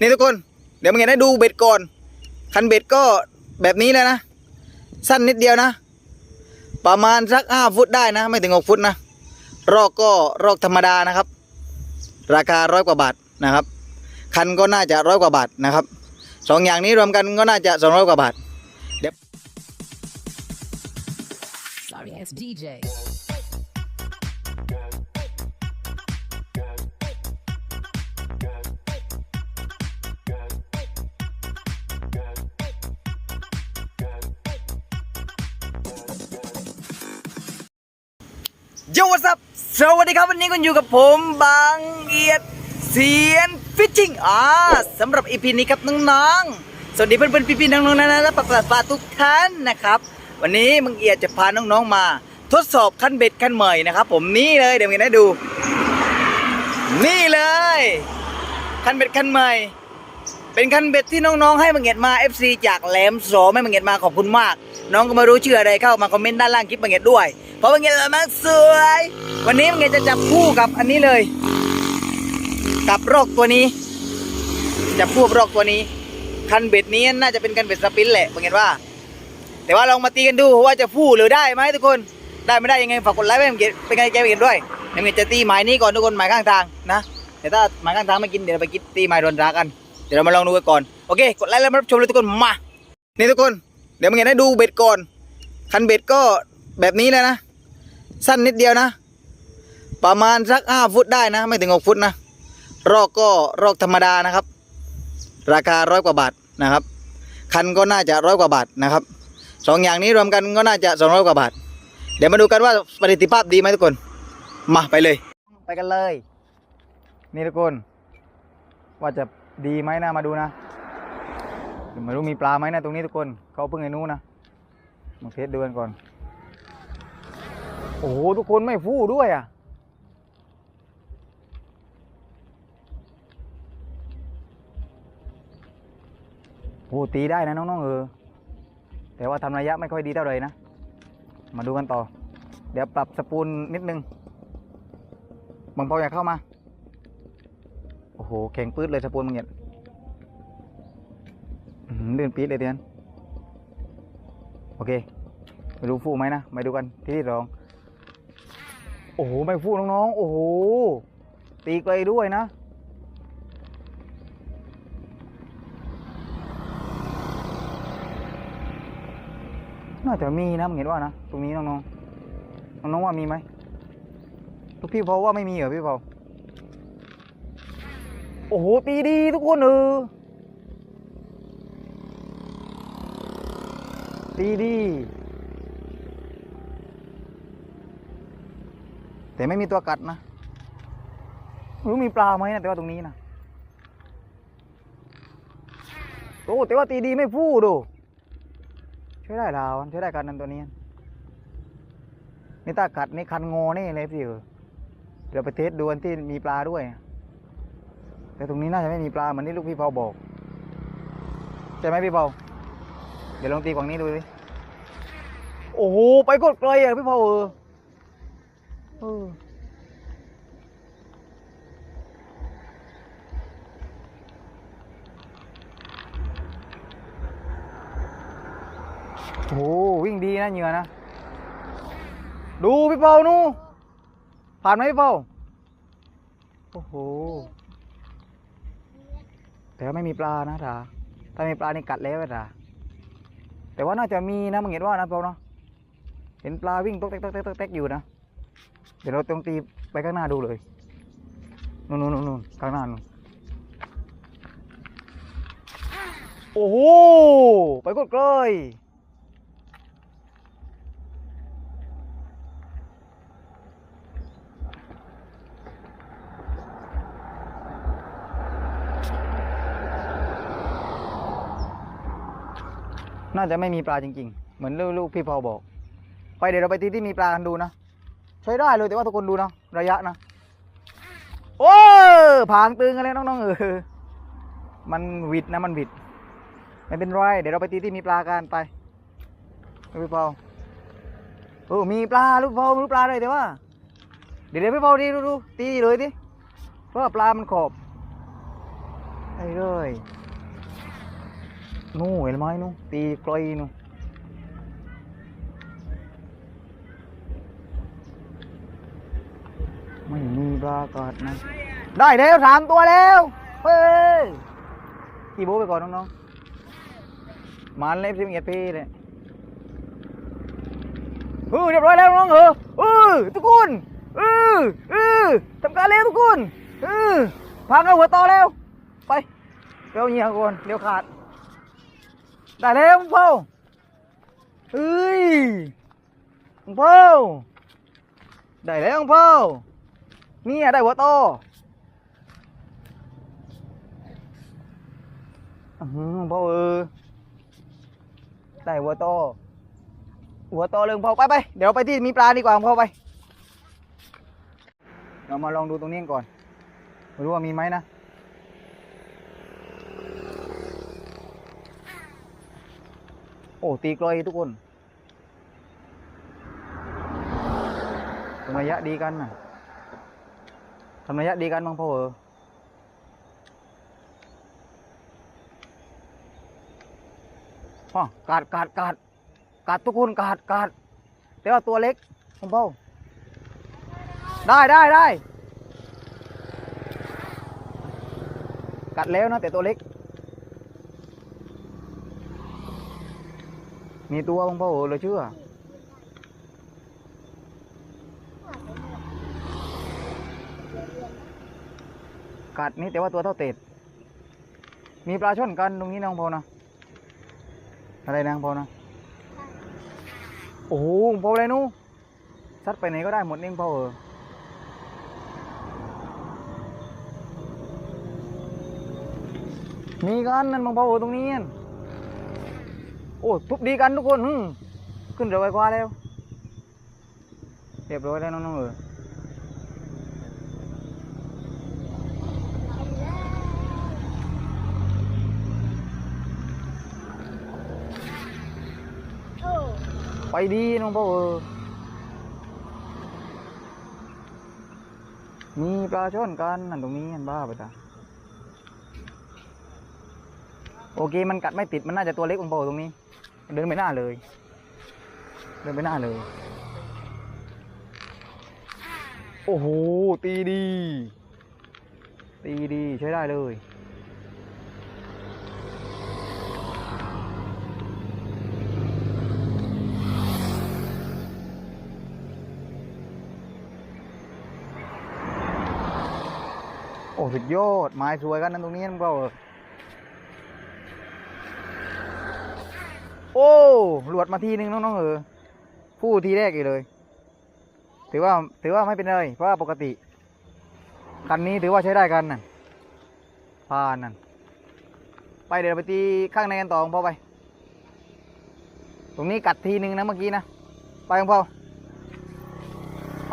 นี่ทุกคน เดี๋ยวมึงเห็นให้ดูเบ็ดก่อน คันเบ็ดก็แบบนี้เลยนะ สั้นนิดเดียวนะ ประมาณสักห้าฟุตได้นะ ไม่ถึงหกฟุตนะ รอกก็รอกธรรมดานะครับ ราคาร้อยกว่าบาทนะครับ คันก็น่าจะร้อยกว่าบาทนะครับ สองอย่างนี้รวมกันก็น่าจะสองร้อยกว่าบาท Sorry ass DJ. โยวัสบสวัสดีครับวันนี้คุณอยู่กับผมบางเอียดเสียนฟิชชิ่งอ่าสำหรับอีพีนี้ครับน้องๆ สวัสดีเพื่อนๆพี่ๆน้องๆนะและปลาปลาทุกท่านนะครับ วันนี้บางเอียดจะพาน้องๆมา ทดสอบคันเบ็ดคันใหม่นะครับผมนี่เลยเดี๋ยวมึงให้ดู นี่เลย คันเบ็ดคันใหม่ เป็นคันเบ็ดที่น้องๆให้บังเงียดมา FC จากแหลมโสมให้บังเงียดมาขอบคุณมาก น้องก็ไม่รู้ชื่ออะไรเข้ามาคอมเมนต์ด้านล่างคลิปบังเงียดด้วย เพราะบังเงียดมากสวย วันนี้บังเงียดจะจับคู่กับอันนี้เลย กับรอกตัวนี้ จับคู่กับรอกตัวนี้ คันเบ็ดนี้น่าจะเป็นคันเบ็ดสปินแหละบังเงียดว่า แต่ว่าลองมาตีกันดูว่าจะฟู่หรือได้ไหมทุกคน ได้ไม่ได้ยังไงฝากกดไลค์ไว้บังเงียดเป็นไงใจบังเงียดด้วยเดี๋ยวบังเงียดจะตีหมายนี้ก่อนทุกคนหมายข้างทางนะ แต่ถ้าหมายข้างทางไม่กินเดี๋ยวไปกินตีหมายโดนรักกัน เดี๋ยวเรามาลองดูกันก่อน โอเค กดไลค์แล้วมารับชมเลยทุกคน มา นี่ทุกคน เดี๋ยวมึงเห็นให้ดูเบ็ดก่อน คันเบ็ดก็แบบนี้เลยนะ สั้นนิดเดียวนะ ประมาณสักห้าฟุตได้นะ ไม่ถึงหกฟุตนะ รอกก็รอกธรรมดานะครับ ราคาร้อยกว่าบาทนะครับ คันก็น่าจะร้อยกว่าบาทนะครับสองอย่างนี้รวมกันก็น่าจะสองร้อยกว่าบาท เดี๋ยวมาดูกันว่าประสิทธิภาพดีไหมทุกคน มาไปเลย ไปกันเลย นี่ทุกคน ว่าจะ ดีไหมนะมาดูนะไม่รู้มีปลาไหมนะตรงนี้ทุกคนเขาเพิ่งไอ้นู้นนะมาเทสดูกันก่อน โอ้โหทุกคนไม่ฟู่ด้วยอะโอ้ตีได้นะน้องๆเออแต่ว่าทำระยะไม่ค่อยดีเท่าไหร่นะ มาดูกันต่อ เดี๋ยวปรับสปูลนิดนึงบางพออยากเข้ามา โอ้โห แข็งปื๊ดเลยสปูนมึงเนี่ยอื้อหือลื่นปี๊ดเลยเดียนโอเคไปดูฟูไหมนะไปดูกันที่ที่สองโอ้โหไม่ฟูน้องๆ โอ้โห ตีไกลด้วยนะ น่าจะมีนะมึงเห็นว่านะ ตรงนี้น้องๆ น้องๆว่ามีไหมลูกพี่พอว่าไม่มีเหรอพี่พอ โอ้โหตีดีทุกคนเออตีดี แต่ไม่มีตัวกัดนะรู้มีปลาไหมนะแต่ว่าตรงนี้นะโอ้แต่ว่าตีดีไม่พูดดูใช้ได้แล้วใช้ได้กันนั่นตัวนี้นี่ตากัดนี่คันงอนี่เลยพี่เดี๋ยวไปเทสดูอันที่มีปลาด้วย แต่ตรงนี้น่าจะไม่มีปลาเหมือนที่ลูกพี่เปาบอกใช่ไหมพี่เปาเดี๋ยวลองตีฝั่างนี้ดูสิโอ้โหไปกดไกลอะพี่เปาเออเออโอ้โหวิ่งดีนะเหงื่อนะ ดูพี่เปานู่ผ่านไหมพี่เปาโอ้โห แต่ว่าไม่มีปลานะตาถ้ามีปลานี่กัดแล้วท่าแต่ว่าน่าจะมีนะมึงเห็นว่านะเปล่าเนาะเห็นปลาวิ่งต๊กเต๊กต๊กเต๊กตกเต๊กอยู่นะเดี๋ยวเราต้องตีไปข้างหน้าดูเลยนู่นนู่นนู่นนู่นข้างหน้านู่นโอ้โหไปกดเลย น่าจะไม่มีปลาจริง ๆ เหมือนลูกๆพี่พอบอก ไปเดี๋ยวเราไปที่ที่มีปลากันดูนะใช้ได้เลยแต่ว่าทุกคนดูนะระยะนะ โอ้ผางตึงกันเลยน้องๆเออมันวิดนะมันวิดไม่เป็นไรเดี๋ยวเราไปตีที่มีปลากันไปลูกพี่พอโอ้มีปลาลูกพอม่รู้ปลาอะไรแต่ว่า เดี๋ยวเดี๋ยวพี่พอดีดูดูตีเลยดิเพราะปลามันขอบไอ้เลย นู่เห็นไหมนู่ตีไกลนู่ไม่มีปรากฏนะ ได้แล้วสามตัวแล้วเฮ้ยกี่โบไปก่อนน้องๆมันเล็บสิบเอ็ดปีเลยเออเรียบร้อยแล้วน้องเออเออทุกคนเออเออทำการแล้วทุกคนเออพังเอาหัวต่อแล้ว ไปเร็วเงียก่อนเร็วขาด ได้แล้วมึงเผาเฮ้ยมึงเผาได้แล้วมึงเผาเนี่ได้หัวโตอือหือเออได้หัวโตหัวโตเลยมึงเผาไปไปเดี๋ยวไปที่มีปลาดีกว่ามึงเผาไป เรามาลองดูตรงนี้ก่อนไม่รู้ว่ามีไหมนะ โอ้ตีกลอยทุกคนทำระยะดีกันนะทำระยะดีกันบางพ่อเออพ่อกาดกาดกาดกาดทุกคนกาดกาดแต่ว่าตัวเล็กคุณพ่อได้ได้ได้กัดแล้วนะแต่ตัวเล็ก มีตัวบ้างเปล่าเออเราเชื่อกัดนี่แต่ว่าตัวเท่าเต็ด มีปลาช่อนกันตรงนี้น้องพอนะอะไรนางพอนะโอ้โหพออะไรนู้ซัดไปไหนก็ได้หมดนี่พอเออมีกันนั่นบางพอเออตรงนี้นั่น โอ้ทุบดีกันทุกคนขึ้นเรือไปกว่าแล้วเรียบร้อยแล้วน้องๆเออไปดีน้องพ่อเออมีปลาช่อนกันนั่นตรงนี้อันบ้าไปจ้ะโอเค มันกัดไม่ติด มันน่าจะตัวเล็กมันโผล่ตรงนี้ เดินไปหน้าเลย เดินไปหน้าเลย โอ้โห ตีดี ตีดีใช้ได้เลยโอ้สุดยอดไม้สวยกันนั่นตรงนี้มันก็ โอ้หลวดมาทีนึงน้องๆเออผู้ทีแรกอีกเลย ถือว่าถือว่าไม่เป็นไรเพราะว่าปกติ คันนี้ถือว่าใช้ได้กันน่ะผ่านนั่นไปเดี๋ยวไปตีข้างในกันต่อของพ่อไป ตรงนี้กัดทีนึงนะเมื่อกี้นะ ไปของพ่อ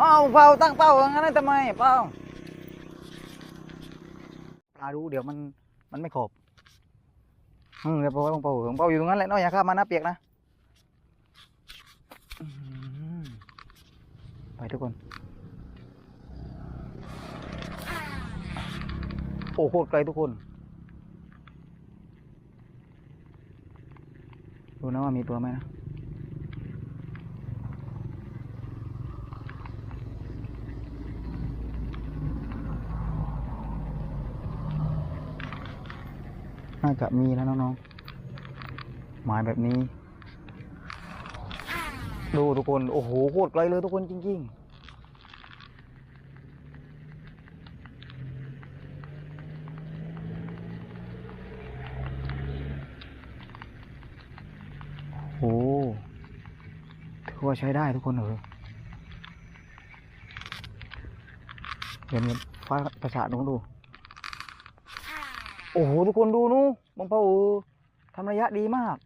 อ้าวเป้าตั้งเป้าอย่างนั้นทำไมเป้าปลาดูเดี๋ยวมันมันไม่ขอบ อืมเดี๋ยวพอของเปาของเปาอยู่ตรงนั้นแหละเน้อยอย่าข้ามมานะเปียกนะไปทุกคน โอ้โคตรไกลทุกคนดูนะว่ามีตัวไหมนะ น่าจะมีแล้วน้องๆ หมายแบบนี้ ดูทุกคน โอ้โหโคตรไกลเลยทุกคนจริง ๆโอ้โหถือว่าใช้ได้ทุกคนเออเดี๋ยวมันฟ้าประสาทลองดู โอ้โหทุกคนดูนู้บังเปาเอทำระยะดีมาก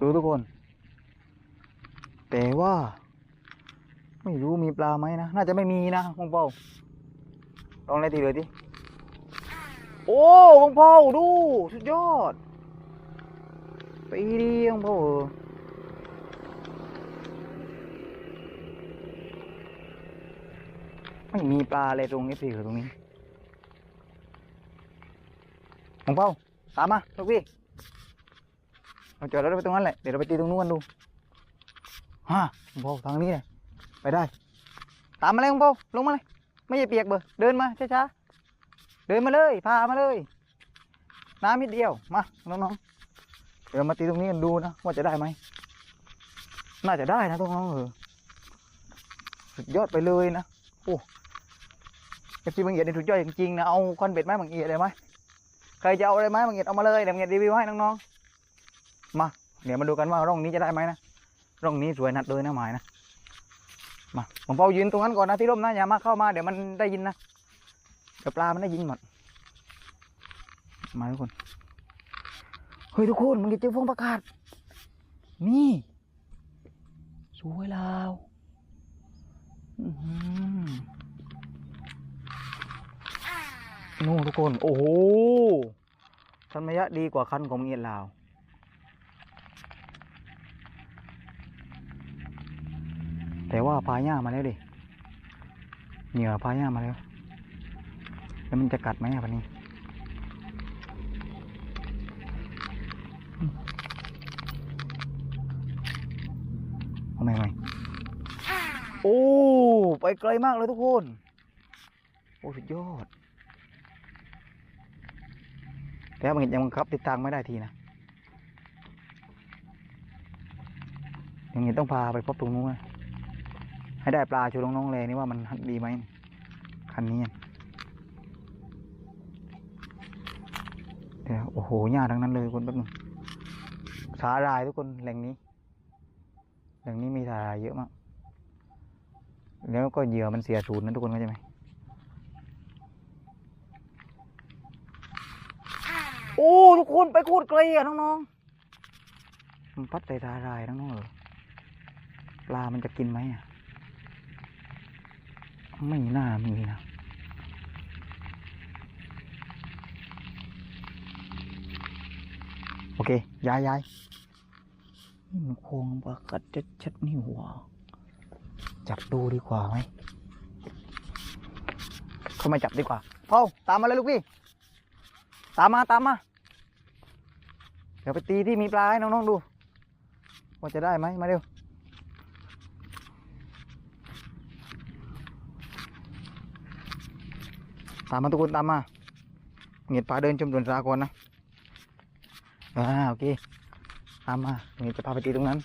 ดูทุกคน แต่ว่า ไม่รู้มีปลาไหมนะ น่าจะไม่มีนะบังเปาลองเลยทีเลยดิโอ้บังเปาดู สุดยอด ไปดีบังเปาเออ ไม่มีปลาเลยตรงนี้สิตรงนี้หลวงเป้าตามมาลูกพี่เราจอดรถไปตรงนั้นแหละเดี๋ยวเราไปตีตรงนู้นกันดูฮะหลวงเป้าทางนี้เลยไปได้ ตามมาเลยหลวงเป้าลงมาเลย ไม่ใช่เปียกเบอร์เดินมาช้าๆเดินมาเลยพามาเลย น้ำนิดเดียวมาน้องๆเดี๋ยวเรามาตีตรงนี้กันดูนะว่าจะได้ไหมน่าจะได้นะน้องๆเออสุดยอดไปเลยนะโอ้ เอฟซีบางเอียดนี่สุดยอดจริงๆนะเอาคอนเบ็ดไม้บางเอียดเลยไหมใครจะเอาอะไรไหมบางเอียดเอามาเลยเดี๋ยวบางเอียดรีวิวให้น้องๆมาเดี๋ยวมาดูกันว่าร่องนี้จะได้ไหมนะร่องนี้สวยนัดเลยนะหมายนะมาผมเปายืนตรงนั้นก่อนนะที่ร่มนะอย่ามาเข้ามาเดี๋ยวมันได้ยินนะเดี๋ยวปลามันได้ยินหมดมาทุกคนเฮ้ยทุกคนมันเจอฟงประกาศนี่สวยลาวอื้อหือ นู่นทุกคน โอ้โหทันมยะดีกว่าคันของเงียนลาว แต่ว่าพาย่ามาแล้วดิ เหยื่อพาย่ามาแล้ว แล้วมันจะกัดไหมอะวันนี้เอาใหม่ใหม่โอ้ ไปไกลมากเลยทุกคน โอ้ สุดยอด แต่บางทียังบังคับติดทางไม่ได้ทีนะย่างนี้ต้องพาไปพบตรงนู้นให้ได้ปลาชูน้องๆเลยนี่ว่ามันดีไหมคันนี้เดี๋ยวโอ้โหหญ้าทั้งนั้นเลยคนแป๊บนึงสาหรายทุกคนแหล่งนี้ แหล่งนี้มีสาหร่ายเยอะมาก แล้วก็เหยื่อมันเสียศูนย์นะทุกคนเข้าใจไหม โอ้ทุกคนไปโคตรไกลอะน้องๆมันพัดใส่สาหร่ายน้องๆเออปลามันจะกินไหมอะไม่น่ามีนะโอเคย้ายย้ายนี่มันโครงปลากัดชัดๆนี่หัวจับดูดีกว่าไหมเข้ามาจับดีกว่าเฝ้าตามมาเลยลูกพี่ ตามมาตามมา เดี๋ยวไปตีที่มีปลาให้น้องๆดู ว่าจะได้ไหมมาเร็ว ตามมาทุกคนตามมาเงียดปลาเดินชมสวนสาก่อนนะ อ่าโอเค ตามมาเงียดจะพาไปตีตรงนั้น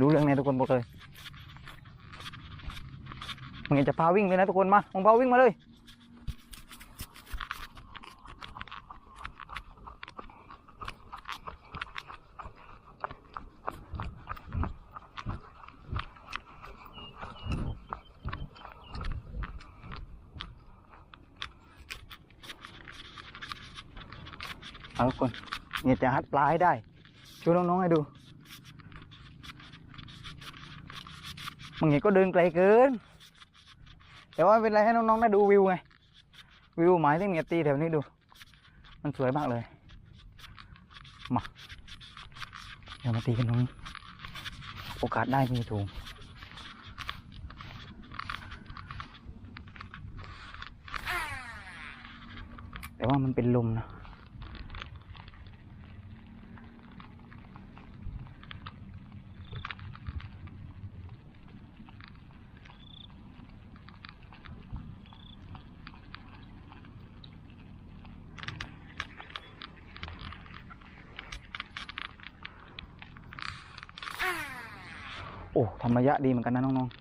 รู้เรื่องในทุกคนบอกเลยมึงจะพาวิ่งเลยนะทุกคนมามึงพาวิ่งมาเลย เอาทุกคนเนี่ย จะหัดปลาให้ได้ช่วยน้องๆให้ดูบางทีก็เดินไกลเกิน แต่ว่าเป็นไรให้น้องๆได้ดูวิวไง วิวหมายที่เมียตีแถวนี้ดู มันสวยมากเลย มาเดี๋ยวมาตีกันตรงนี้ โอกาสได้มีถูกแต่ว่ามันเป็นลมนะ โอ้ทำระยะดีเหมือนกันนะน้องๆ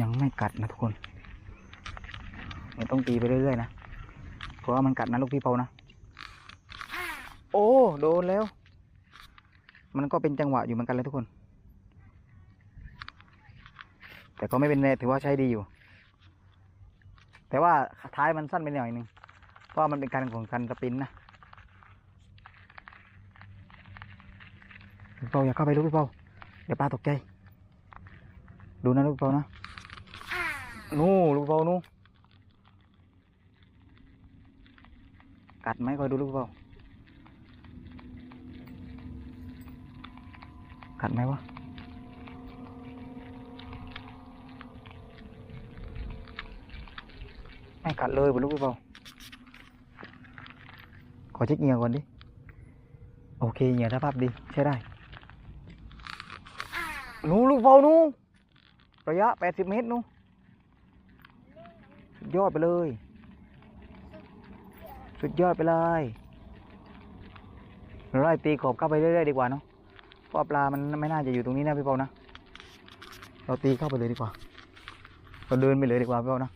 ยังไม่กัดนะทุกคนเนี่ยต้องตีไปเรื่อยๆนะ เพราะว่ามันกัดนะลูกพี่เปานะ โอ้ โดนแล้ว มันก็เป็นจังหวะอยู่เหมือนกันเลยทุกคน แต่ก็ไม่เป็นไรถือว่าใช้ดีอยู่ แต่ว่าท้ายมันสั้นไปหน่อยหนึ่งเพราะมันเป็นการของการสปรินนะลูกเปาอย่าเข้าไปลูกพี่เปาเดี๋ยวปลาตกใจ ดูนะลูกเปานะนู่ลูกเปานู่กัดไหมคอยดูลูกเป่ากัดไหมวะ ไม่กัดเลยบ่ลูกเปล่าขอเช็คเหงื่อก่อนดิ โอเคเหงื่อสภาพดีใช้ได้นูลูกเปล่านูระยะ 80 เมตรนูสุดยอดไปเลย สุดยอดไปเลยเราไล่ตีขอบเข้าไปเรื่อยๆดีกว่าเนาะเพราะปลามันไม่น่าจะอยู่ตรงนี้นะพี่เปานะ เราตีเข้าไปเลยดีกว่า เราเดินไปเลยดีกว่าพี่เปานะ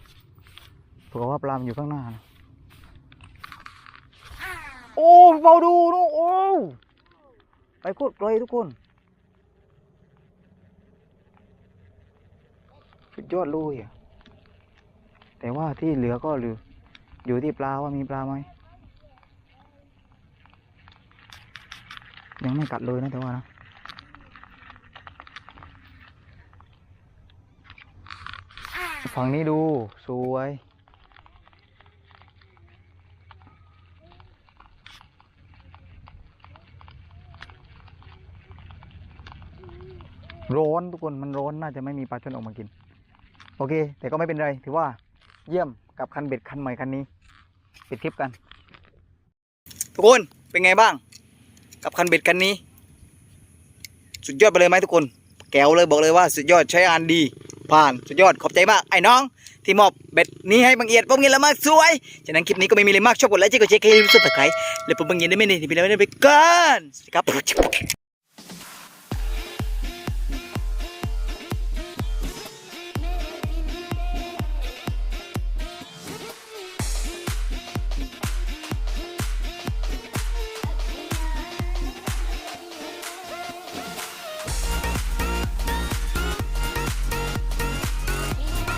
เผื่อว่าปลามันอยู่ข้างหน้านะโอ้พี่เปาดูดูโอ้ไปโคตรไกลทุกคนสุดยอดเลยอะแต่ว่าที่เหลือก็เหลือ อยู่ที่ปลาว่ามีปลาไหมยังไม่กัดเลยนะแต่ว่านะฝั่งนี้ดู สวย ร้อนทุกคนมันร้อนน่าจะไม่มีปลาช่อนออกมากิน โอเค แต่ก็ไม่เป็นไรถือว่าเยี่ยมกับคันเบ็ดคันใหม่คันนี้ปิดทริปกัน ทุกคนเป็นไงบ้าง กับคันเบ็ดคันนี้ สุดยอดไปเลยไหมทุกคน แก้วเลยบอกเลยว่าสุดยอดใช้งานดี ผ่านสุดยอดขอบใจมากไอ้น้อง ที่มอบเบ็ดนี้ให้บังเอียดผมเงินแล้วมากสวยฉะนั้นคลิปนี้ก็ไม่มีอะไรมากชอบกดไลค์กดแชร์กดแชร์กดแชร์แล้วผมบังเอียดได้ไมเนี่ยที่พี่แล้วไม่ได้ไปก่อนสวัสดีครับ